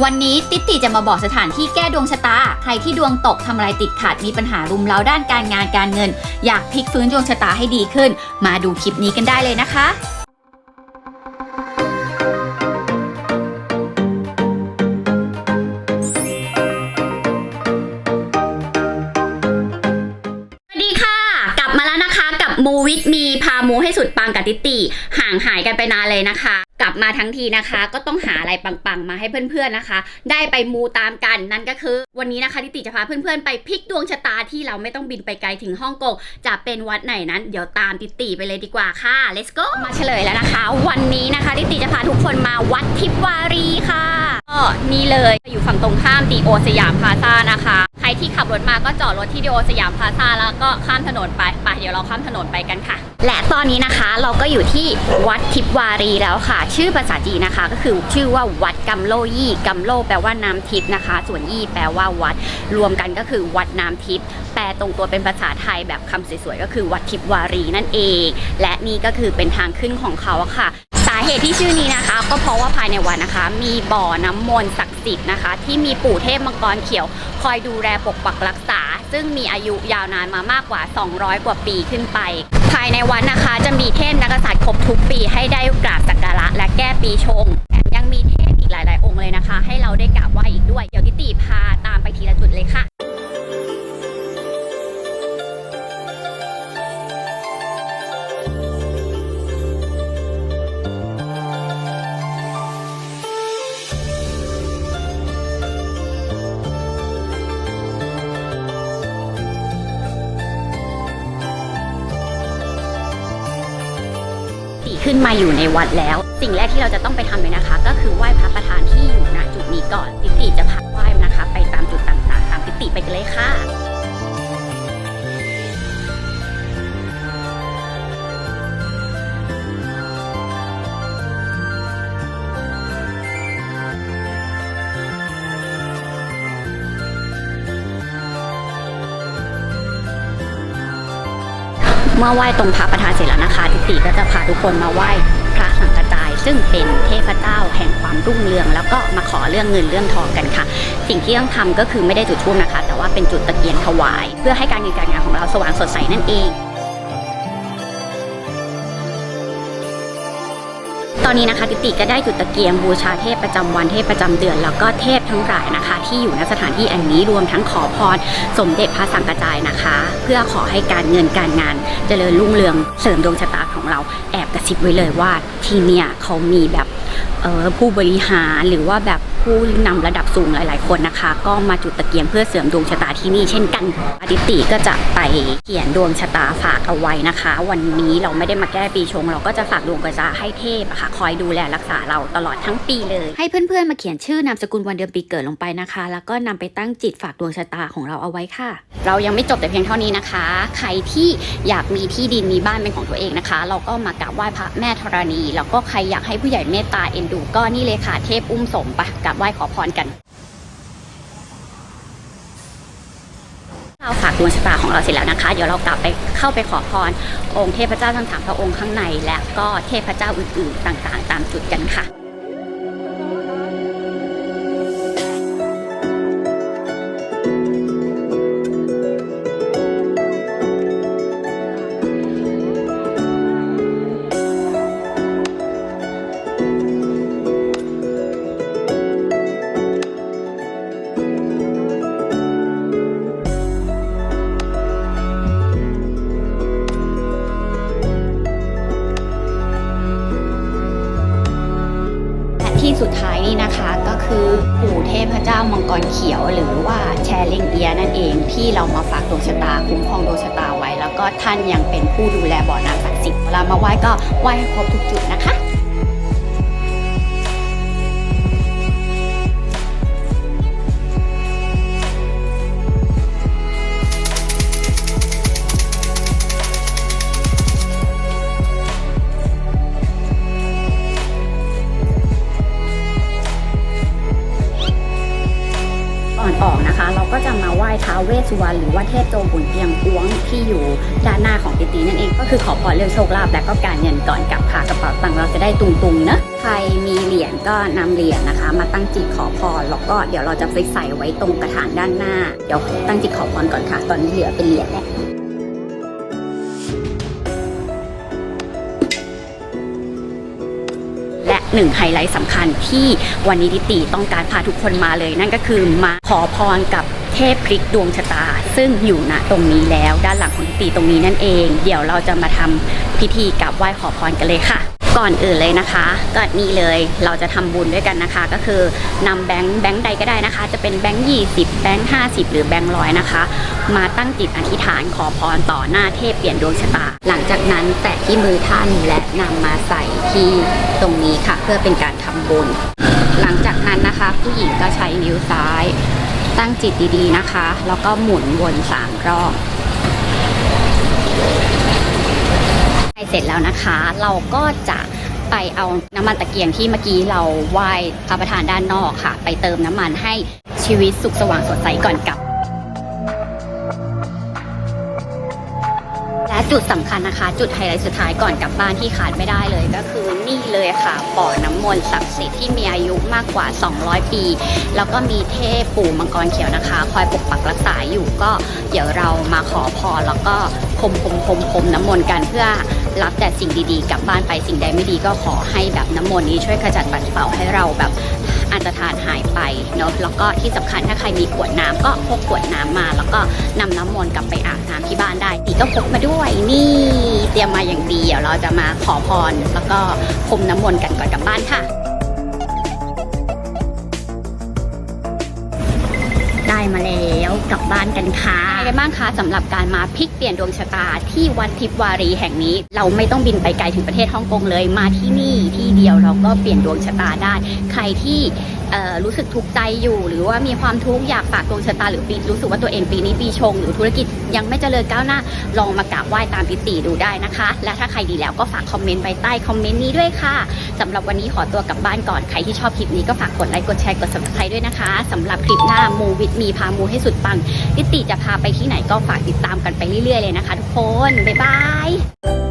วันนี้ติติจะมาบอกสถานที่แก้ดวงชะตา ใครที่ดวงตกทำอะไรติดขัดมีปัญหารุมเร้าด้านการงานการเงิน อยากพลิกฟื้นดวงชะตาให้ดีขึ้น มาดูคลิปนี้กันได้เลยนะคะสวัสดีค่ะกลับมาแล้วนะคะกับมูวิทมีพามูให้สุดปังกับติติห่างหายกันไปนานเลยนะคะ กลับมาทั้งทีนะคะ ก็ต้องหาอะไรปังๆ มาให้เพื่อนๆนะคะ ได้ไปมูตามกันนั่นก็คือ วันนี้นะคะติติจะพาเพื่อนๆไปพลิกดวงชะตาที่เราไม่ต้องบินไปไกลถึงฮ่องกงจะเป็นวัดไหนนั้น เดี๋ยวตามติติไปเลยดีกว่าค่ะ let's go มาเฉลยแล้วนะคะ วันนี้นะคะติติจะพาทุกคนมาวัดทิพวารีค่ะ นี่เลยอยู่ฝั่งตรงข้ามดีโอสยามพลาซ่านะคะ ใครที่ขับรถมาก็จอดรถที่ดีโอสยามพลาซ่าแล้วก็ข้ามถนนไปไปเดี๋ยวเราข้ามถนนไปกันค่ะ และตอนนี้นะคะเราก็อยู่ที่วัดทิพวารีแล้วค่ะ ชื่อภาษาจีนนะคะ ก็คือชื่อว่าวัดกัมโลยี่กัมโลแปลว่าน้ำทิพนะคะ ส่วนยี่แปลว่าวัด รวมกันก็คือวัดน้ำทิพแปลตรงตัวเป็นภาษาไทยแบบคำสวยๆก็คือวัดทิพวารีนั่นเอง และนี่ก็คือเป็นทางขึ้นของเขาค่ะาเหตุที่ชื่อนี้นะคะ ก็เพราะว่าภายในวัดนะคะ มีบ่อน้ำมนต์ศักดิ์สิทธิ์นะคะ ที่มีปู่เทพมังกรเขียว คอยดูแลปกปักรักษา ซึ่งมีอายุยาวนานมามากกว่า 200 กว่าปีขึ้นไป ภายในวัดนะคะ จะมีเทพนักษัตริย์ครบทุกปีให้ได้กราบสักการะและแก้ปีชงแถมยังมีเทพอีกหลาย ๆ องค์เลยนะคะ ให้เราได้กราบไหว้อีกด้วย เดี๋ยวทิติพา ขึ้นมาอยู่ในวัดแล้ว สิ่งแรกที่เราจะต้องไปทำเลยนะคะ ก็คือไหว้พระประธานที่อยู่ณจุดนี้ก่อนติติจะพาไหว้นะคะ ไปตามจุดต่างๆ ตามติติไปกันเลยค่ะ มื่อไหว้ตรงพระประธานเสร็จแล้วนะคะทิติก็จะพาทุกคนมาไหว้พระสังกจาย ซึ่งเป็นเทพเจ้าแห่งความรุ่งเรือง แล้วก็มาขอเรื่องเงินเรื่องทองกันค่ะ สิ่งที่ต้องทำก็คือไม่ได้จุดทูบนะคะ แต่ว่าเป็นจุดตะเกียงถวาย เพื่อให้การเงินการงานของเราสว่างสดใสนั่นเอง อนนี้นะคะติติก็ได้จุดตะเกียงบูชาเทพประจำวันเทพประจำเดือน แล้วก็เทพทั้งหลายนะคะ ที่อยู่ณสถานที่แห่งนี้รวมทั้งขอพรสมเด็จพระสังกัจจายนะคะ เพื่อขอให้การเงินการงานเจริญรุ่งเรืองเสริมดวงชะตาของเราแอบกระซิบไว้เลยว่าที่เนี่ยเขามีแบบผู้บริหารหรือว่าแบบ ผู้นำระดับสูงหลาย ๆ คนนะคะ ก็มาจุดตะเกียงเพื่อเสริมดวงชะตาที่นี่เช่นกันอาทิตติก็จะไปเขียนดวงชะตาฝากเอาไว้นะคะ วันนี้เราไม่ได้มาแก้ปีชง เราก็จะฝากดวงกระจาให้เทพอะค่ะ คอยดูแลรักษาเราตลอดทั้งปีเลย ให้เพื่อน ๆ มาเขียนชื่อนามสกุลวันเดือนปีเกิดลงไปนะคะ แล้วก็นำไปตั้งจิตฝากดวงชะตาของเราเอาไว้ค่ะ เรายังไม่จบแต่เพียงเท่านี้นะคะ ใครที่อยากมีที่ดินมีบ้านเป็นของตัวเองนะคะ เราก็มากราบไหว้พระแม่ธรณี แล้วก็ใครอยากให้ผู้ใหญ่เมตตาเอ็นดูก็นี่เลยค่ะเทพอุ้มสมปะกราบไหว้ขอพรกันเราฝากดวงชะตาของเราเสร็จแล้วนะคะ เดี๋ยวเรากลับไปเข้าไปขอพรองค์เทพเจ้าทั้งสามพระองค์ข้างใน และก็เทพเจ้าอื่นๆ ต่างๆ ตามจุดกันค่ะ ที่สุดท้ายนี่นะคะก็คือปู่เทพเจ้ามังกรเขียว หรือว่าแชร์ลิงเอียนั่นเองที่เรามาฝากดวงชะตาคุ้มครองดวงชะตาไว้ แล้วก็ท่านยังเป็นผู้ดูแลบ่อน้ำศักดิ์สิทธิ์เวลามาไหว้ก็ไหว้ให้ครบทุกจุดนะคะ ท้าวเวสสุวรรณหรือว่าเทพโจงบุญเปียงอ้วงที่อยู่ด้านหน้าของติตีนั่นเอง ก็คือขอพรเรื่องโชคลาภและก็การเงินก่อนกลับค่ะกระเป๋าตังค์เราจะได้ตุงๆเนะใครมีเหรียญก็นำเหรียญนะคะ มาตั้งจิตขอพรแล้วก็เดี๋ยวเราจะไปใส่ไว้ตรงกระถางด้านหน้าเดี๋ยวตั้งจิตขอพรก่อนค่ะ ตอนนี้เหลือเป็นเหรียญแหละและหนึ่งไฮไลท์สำคัญที่วันนี้ดิติต้องการพาทุกคนมาเลย นั่นก็คือมาขอพรกับ พพลิกดวงชะตา ซึ่งอยู่ณตรงนี้แล้วด้านหลังของดิติตรงนี้นั่นเอง เดี๋ยวเราจะมาทำพิธีกับไหว้ขอพรกันเลยค่ะ ก่อนอื่นเลยนะคะก็นี่เลยเราจะทำบุญด้วยกันนะคะ ก็คือนำแบงค์แบงค์ใดก็ได้นะคะ จะเป็นแบงค์20แบงค์50หรือแบงค์ร้อยนะคะ มาตั้งจิตอธิษฐานขอพรต่อหน้าเทพเปลี่ยนดวงชะตา หลังจากนั้นแตะที่มือท่านและนำมาใส่ที่ตรงนี้ค่ะ เพื่อเป็นการทำบุญ หลังจากนั้นนะคะ ผู้หญิงก็ใช้นิ้วซ้าย ตั้งจิตดีๆนะคะ แล้วก็หมุนวนสามรอบใเสร็จแล้วนะคะ เราก็จะไปเอาน้ำมันตะเกียงที่เมื่อกี้เราไหว้พระประธานด้านนอกค่ะ ไปเติมน้ำมันให้ชีวิตสุขสว่างสดใสก่อนกลับ และจุดสำคัญนะคะ จุดไฮไลท์สุดท้ายก่อนกลับบ้านที่ขาดไม่ได้เลยก็คือ นี่เลยค่ะบ่อน้ำมนต์ศักดิ์สิทธิ์ที่มีอายุมากกว่า 200 ปี แล้วก็มีเทพปู่มังกรเขียวนะคะ คอยปกปักรักษาอยู่ก็เดี๋ยวเรามาขอพรแล้วก็พรมพรมพรมพรมน้ำมนต์กันเพื่อรับแต่สิ่งดีๆกลับบ้านไปสิ่งใดไม่ดีก็ขอให้แบบน้ำมนต์นี้ช่วยขจัดปัดเป่าให้เราแบบ อันตรธานหายไปเนาะแล้วก็ที่สำคัญถ้าใครมีขวดน้ำก็พกขวดน้ำมา แล้วก็นำน้ำมนต์กลับไปอาบน้ำที่บ้านได้ตีก็พกมาด้วยนี่เตรียมมาอย่างดีเดี๋ยวเราจะมาขอพร แล้วก็พรมน้ำมนต์กันก่อนกลับบ้านค่ะ ได้มาแล้ว กลับบ้านกันค่ะไงบ้างคะสำหรับการมาพลิกเปลี่ยนดวงชะตาที่วัดทิพวารีแห่งนี้ เราไม่ต้องบินไปไกลถึงประเทศฮ่องกงเลยมาที่นี่ที่เดียวเราก็เปลี่ยนดวงชะตาได้ ใครที่ รู้สึกทุกข์ใจอยู่ หรือว่ามีความทุกข์อยากฝากดวงชะตาหรือปีรู้สึกว่าตัวเองปีนี้ปีชง หรือธุรกิจยังไม่เจริญก้าวหน้า ลองมากราบไหว้ตามพิตีดูได้นะคะ และถ้าใครดีแล้วก็ฝากคอมเมนต์ไว้ใต้คอมเมนต์นี้ด้วยค่ะสำหรับวันนี้ขอตัวกลับบ้านก่อนใครที่ชอบคลิปนี้ก็ฝากกดไลค์กดแชร์กด subscribe ด้วยนะคะสำหรับคลิปหน้ามูวิดมีพามูให้สุดปังพิติจะพาไปที่ไหนก็ฝากติดตามกันไปเรื่อยๆเลยนะคะ ทุกคนบ๊ายบาย